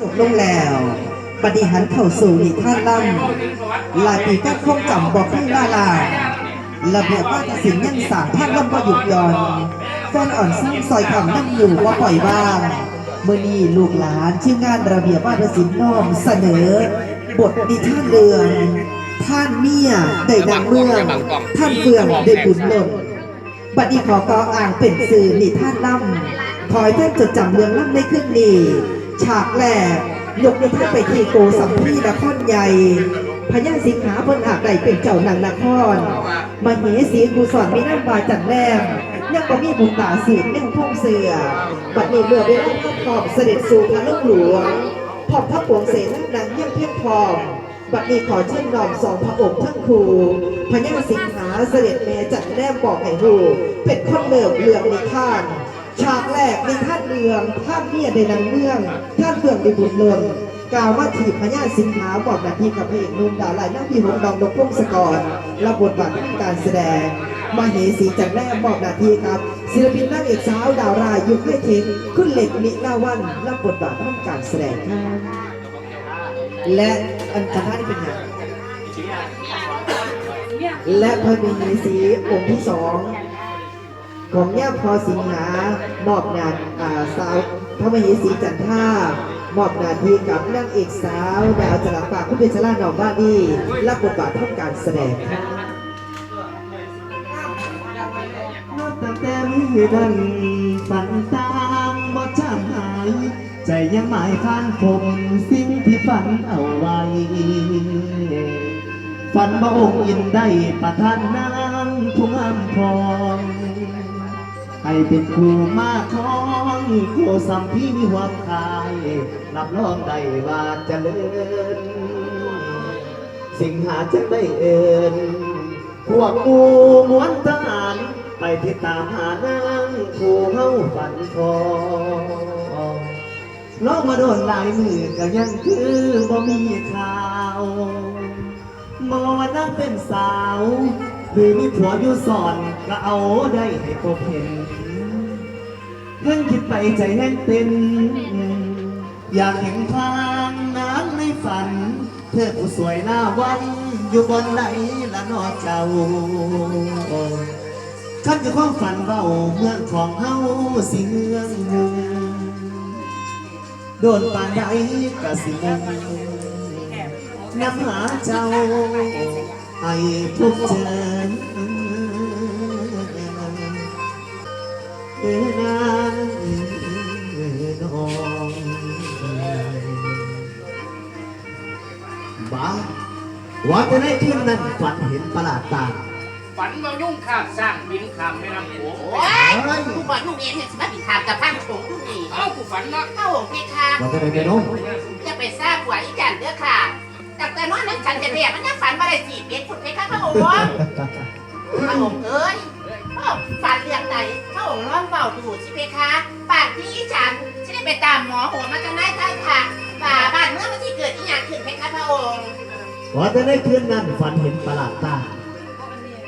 จบลงแล้วปฏิหันเข้าสู่นิท่านล่ำลายปีก็คงจำบอกให้ลาลาระเบียบว่าทศิลป์ยังสางท่านล่ำประยุกยอนแฟนอ่อนสร้างซอยคำนั่งอยู่ว่าปล่อยว่างเมื่อนี้ลูกหลานชื่องานระเบียบว่าทศิลป์น้อมเสนอ บทนิท่านเรืองท่านเมียได้ดังเมืองท่านเฟืองได้บุญหล่นบัดนี้ขอกออ่างเป็นสื่อนิท่านล่ำขอให้ท่านจดจำเรื่องล่ำในขึ้นนี้ ฉากแรกยกนิทานไปที่โกสัมพีนครใหญ่พญาสิงหาเพิ่นอาจได้เป็นเจ้าหนางนครมาเหสีกูสอนมีน้ำบาจันแรมยังก็มีบุญตาสืบแน่งพงเสือบัดนี้เมื่อเวลาข้าพอมเสด็จสู่พระลูกหลวงพอมทัพปวงเสนานังเยี่ยมเพียงพอมบัดนี้ขอเชิญน้อมสองพระองค์ทั้งครูพญาสิงหาเสด็จแม่จัดแนมบอกให้หูเป็นคนเลิมเรืองนิทาน ฉากแรกในท่านเมืองท่านเมียในนังเมืองท่านเฟื่องในบุญลนกาวว่าถีบพญาสิงหาบอกนาทีกับพระเอกนุ่มดาวไล่นักพี่หงดองดกพงศกรรับบทบาททางการแสดงมาเหสีจันแรกบอกนาทีครับ ศิลปินนางเอกสาวดาวรายยุคให้เทงขึ้นเหล็กนิลาวันรับบทบาททางการแสดงครับและอันคณะนี้เป็นอย่างและพระมีสีองค์ที่สอง ของแย่พอสิงหามอบงานอ่าสาวพระมเหสีจันท่ามอบหนาทีกับนางเอกสาวดาวจรัสปากคุณเป็นชลาหนองบ้านดีรับบทบาททำการแสดงครับนับตั้งแต่มือนั้นฝันตามบ่จางหาย ใจยังหมายฝันผมสิ่งที่ฝันเอาไว้ฝันว่าองค์อินได้ประทานนางผู้งามพอง ให้เป็นครูมาคองโคสัมพีมีความคายรับรองได้ว่าเจริญ สิ่งหาจะได้เอินพวกกูมวนทหารไปที่ตามหานางผู้เฮาฝันทองลองมาโดนหลายมือก็ยังคือบ่มีข่าวมอว่านั่งเป็นสาว หรือมีผัวอยู่สอนก็เอาได้ให้พบเห็นเพิ่งคิดไปใจแห้งเต้นอยากเห็นทางน้ำในฝัน เธอผู้สวยหน้าวัน อยู่บนไหนละนอเจ้าขันคือความฝันเบาเมืองของเฮาสิเมืองหนึ่งโดนป่านใดกะสิมุงนำหาเจ้า ให้พบเจอเดินางนองบ้าว่าจะได้ขึ้นนั้นฝันเห็นประหลาดตาฝันว่ายุ่งข้ามสร้างบินข้ามแม่น้ำโขงโอ้ยกูบอกลูกเองเห็นสมัยผิดขาดกับพังโขงทุกนี่เอ้ากูฝันเนาะเข้าหงเพคะว่าจะได้ไปน้องจะไปทราบหัวอีจันเด้อค่ะ แต่แต่นอนนั้นฉันจะเรียกมันยังฝันมาได้สี่เมตรคุณเพคะพระองค์พระองค์เอ้ยพระองค์ฝันเรื่องไหนพระองค์ร้องเบาดูสิเพคะปากที่อีจันฉันได้ไปตามหมอโหมาจังได้ท่านค่ะป่าบ้านเมื่อมันที่เกิดอีหยังขึ้นเพคะพระองค์ว่าจะได้ขึ้นนั้นฝันเห็นประหลาดตา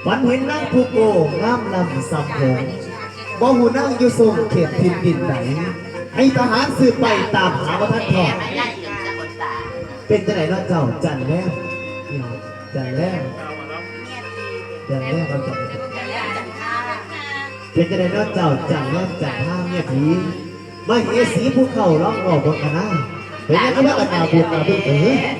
ฝันเห็นนางผู้โกงามลำสำโพงบ่หูนางอยู่ทรงเขตทินดินไหนให้ทหารสืบไปตามหาว่าท่านทอง เป็นจะไหนเนาะเจ้าจันแล้วจันแล้วจันแล้วเราจันเป็นจะไหนเนาะเจ้าจันแล้วจันท่าเมียผีไม่เอสีภูเขาร้องออกบนคณะเป็นยังไงบ้างกันนาบุญนาบุญเออ